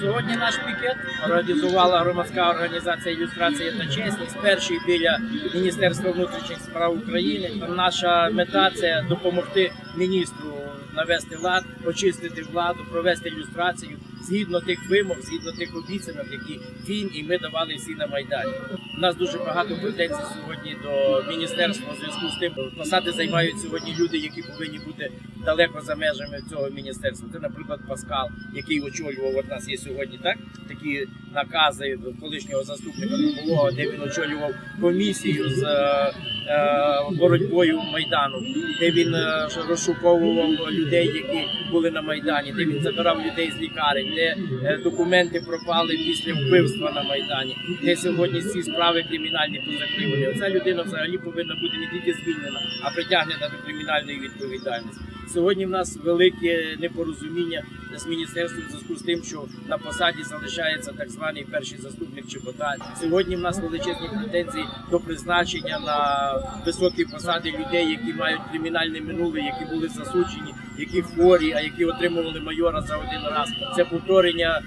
Сьогодні наш пікет організувала громадська організація ілюстрація та чесність. Перший біля Міністерства внутрішніх справ України. Наша мета це допомогти міністру навести лад, очистити владу, провести ілюстрацію згідно тих вимог, згідно тих обіцянок, які він і ми давали всі на майдані. У нас дуже багато претензій сьогодні до міністерства у зв'язку з тим, посади займають сьогодні люди, які повинні бути далеко за межами цього міністерства. Це, наприклад, Паскал, який очолював от нас є сьогодні, так такі накази колишнього заступника Коболова, де він очолював комісію з е, е, боротьбою майдану, де він е, розшуковував людей, які були на майдані, де він забирав людей з лікарень, де е, документи пропали після вбивства на майдані, де сьогодні ці справи кримінальні позакривані. Оця людина взагалі повинна бути не тільки звільнена, а притягнена до кримінальної відповідальності. Сьогодні в нас велике непорозуміння з міністерством в зв'язку з тим, що на посаді залишається так званий перший заступник Чеботар. Сьогодні в нас величезні претензії до призначення на високі посади людей, які мають кримінальне минуле, які були засуджені, які хворі, а які отримували майора за один раз. Це повторення.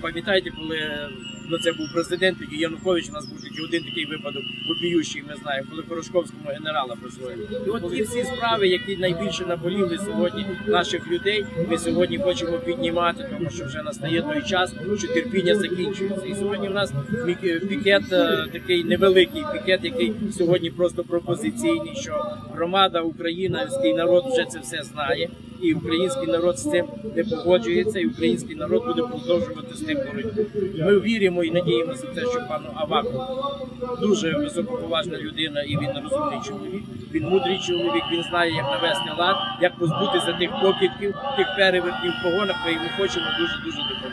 Пам'ятаєте, коли ну це був президент, тоді Янукович. У нас був тільки один такий випадок вопіющий, ми знаємо, коли Порошковському генерала присвоїли. І от ті всі справи, які найбільше наболіли сьогодні наших людей, ми сьогодні хочемо піднімати, тому що вже настає той час, що терпіння закінчується. І сьогодні в нас пікет е, такий невеликий пікет, який сьогодні просто пропозиційний, що громада, український народ вже це все знає. І український народ з цим не погоджується, і український народ буде продовжувати з тим боротьбу. Ми віримо і надіємося те, що пану Аваку дуже високоповажна людина, і він розумний чоловік. Він мудрий чоловік. Він знає, як навести лад, як позбутися тих покидків, тих перевертів в погонах. Ми йому хочемо дуже дуже допомогти.